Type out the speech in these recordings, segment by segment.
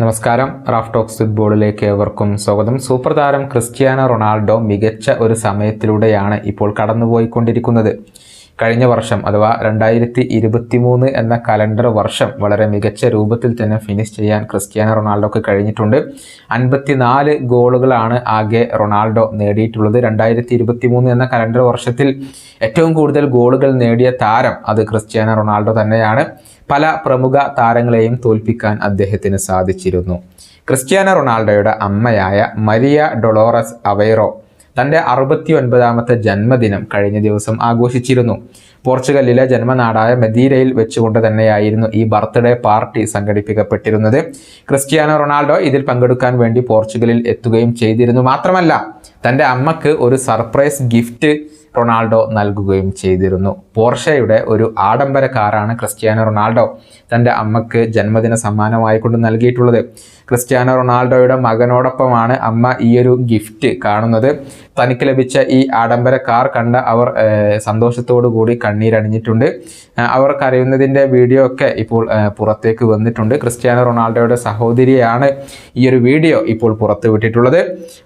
നമസ്കാരം. Raf talks ഫുട്ബോളിലേക്ക് ഏവർക്കും സ്വാഗതം. സൂപ്പർ താരം ക്രിസ്ത്യാനോ റൊണാൾഡോ മികച്ച ഒരു സമയത്തിലൂടെയാണ് ഇപ്പോൾ കടന്നുപോയിക്കൊണ്ടിരിക്കുന്നത്. കഴിഞ്ഞ വർഷം അഥവാ രണ്ടായിരത്തി ഇരുപത്തി മൂന്ന് എന്ന കലണ്ടർ വർഷം വളരെ മികച്ച രൂപത്തിൽ തന്നെ ഫിനിഷ് ചെയ്യാൻ ക്രിസ്ത്യാനോ റൊണാൾഡോക്ക് കഴിഞ്ഞിട്ടുണ്ട്. അൻപത്തിനാല് ഗോളുകളാണ് ആകെ റൊണാൾഡോ നേടിയിട്ടുള്ളത്. രണ്ടായിരത്തി ഇരുപത്തി മൂന്ന് എന്ന കലണ്ടർ വർഷത്തിൽ ഏറ്റവും കൂടുതൽ ഗോളുകൾ നേടിയ താരം അത് ക്രിസ്ത്യാനോ റൊണാൾഡോ തന്നെയാണ്. പല പ്രമുഖ താരങ്ങളെയും തോൽപ്പിക്കാൻ അദ്ദേഹത്തിന് സാധിച്ചിരുന്നു. ക്രിസ്ത്യാനോ റൊണാൾഡോയുടെ അമ്മയായ മരിയ ഡൊളോറസ് അവൈറോ തന്റെ അറുപത്തി ഒൻപതാമത്തെ ജന്മദിനം കഴിഞ്ഞ ദിവസം ആഘോഷിച്ചിരുന്നു. പോർച്ചുഗലിലെ ജന്മനാടായ മെദീരയിൽ വെച്ചുകൊണ്ട് തന്നെയായിരുന്നു ഈ ബർത്ത്ഡേ പാർട്ടി സംഘടിപ്പിക്കപ്പെട്ടിരുന്നത്. ക്രിസ്ത്യാനോ റൊണാൾഡോ ഇതിൽ പങ്കെടുക്കാൻ വേണ്ടി പോർച്ചുഗലിൽ എത്തുകയും ചെയ്തിരുന്നു. മാത്രമല്ല തന്റെ അമ്മയ്ക്ക് ഒരു സർപ്രൈസ് ഗിഫ്റ്റ് റൊണാൾഡോ നൽകുകയും ചെയ്തിരുന്നു. പോർഷയുടെ ഒരു ആഡംബര കാറാണ് ക്രിസ്ത്യാനോ റൊണാൾഡോ തന്റെ അമ്മയ്ക്ക് ജന്മദിന സമ്മാനമായി കൊണ്ട് നൽകിയിട്ടുള്ളത്. ക്രിസ്ത്യാനോ റൊണാൾഡോയുടെ മകനോടൊപ്പമാണ് അമ്മ ഈ ഒരു ഗിഫ്റ്റ് കാണുന്നത്. തനിക്ക് ലഭിച്ച ഈ ആഡംബര കാർ കണ്ട അവർ സന്തോഷത്തോടു കൂടി കണ്ണീരണിഞ്ഞിട്ടുണ്ട്. അവർ കരയുന്നതിന്റെ വീഡിയോ ഒക്കെ ഇപ്പോൾ പുറത്തേക്ക് വന്നിട്ടുണ്ട്. ക്രിസ്ത്യാനോ റൊണാൾഡോയുടെ സഹോദരിയാണ് ഈ ഒരു വീഡിയോ ഇപ്പോൾ പുറത്തുവിട്ടിട്ടുള്ളത്.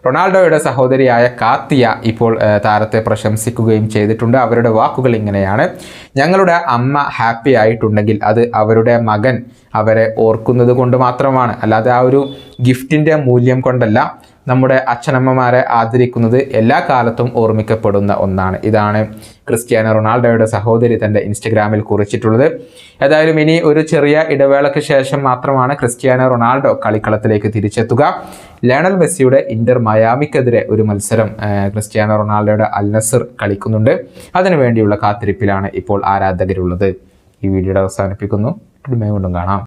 റൊണാൾഡോയുടെ റൊണാൾഡോയുടെ സഹോദരിയായ കാത്തിയ ഇപ്പോൾ താരത്തെ പ്രശംസിക്കുകയും ചെയ്തിട്ടുണ്ട്. അവരുടെ വാക്കുകൾ ഇങ്ങനെയാണ്. ഞങ്ങളുടെ അമ്മ ഹാപ്പി ആയിട്ടുണ്ടെങ്കിൽ അത് അവരുടെ മകൻ അവരെ ഓർക്കുന്നത് കൊണ്ട് മാത്രമാണ്. അല്ലാതെ ആ ഒരു ഗിഫ്റ്റിന്റെ മൂല്യം കൊണ്ടല്ല. നമ്മുടെ അച്ഛനമ്മമാരെ ആദരിക്കുന്നത് എല്ലാ കാലത്തും ഓർമ്മിക്കപ്പെടുന്ന ഒന്നാണ്. ഇതാണ് ക്രിസ്ത്യാനോ റൊണാൾഡോയുടെ സഹോദരി തന്റെ ഇൻസ്റ്റഗ്രാമിൽ കുറിച്ചിട്ടുള്ളത്. ഏതായാലും ഇനി ഒരു ചെറിയ ഇടവേളയ്ക്ക് ശേഷം മാത്രമാണ് ക്രിസ്ത്യാനോ റൊണാൾഡോ കളിക്കളത്തിലേക്ക് തിരിച്ചെത്തുക. ലയണൽ മെസ്സിയുടെ ഇന്റർ മയാമിക്കെതിരെ ഒരു മത്സരം ക്രിസ്ത്യാനോ റൊണാൾഡോയുടെ അൽനസർ കളിക്കുന്നുണ്ട്. അതിനുവേണ്ടിയുള്ള കാത്തിരിപ്പിലാണ് ഇപ്പോൾ ആരാധകരുള്ളത്. ഈ വീഡിയോയുടെ അവസാനിപ്പിക്കുന്നു. വീണ്ടും കാണാം.